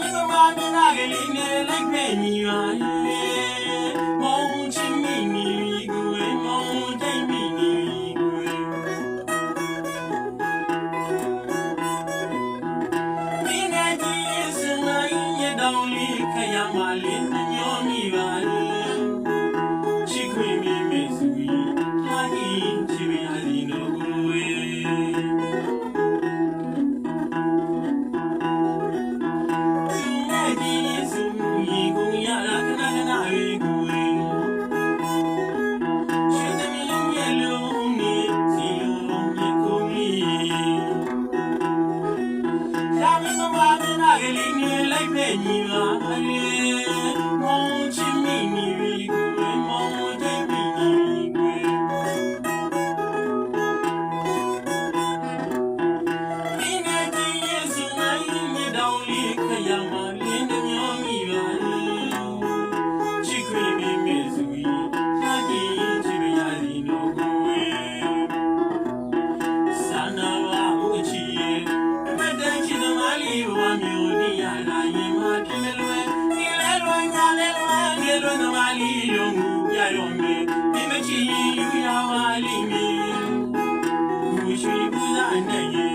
မင်းမမမင်းကလေးနဲ့လိုက်ဖက်ညီပါရဲ့မောင်ချင်းမိနီကိုယ်မောင်တိုင်းမိနီကိုယ်မင်းနဲ့ဒီစနိုင်ရတောင်းလေးခရမလေး လေးနဲ့လိုက်ပဲညီပါလေမောင်ချစ်မိမိကိုမောင်တိုင်းမိမိကိုဒီနေ့ဒီရဲ့စနိုင်မြေတောင်လေးခ လီလုံးကိုပြရုံနဲ့ဒီမချီယူရပါလိမ့်မည်ဘူရှိကူသာနဲ့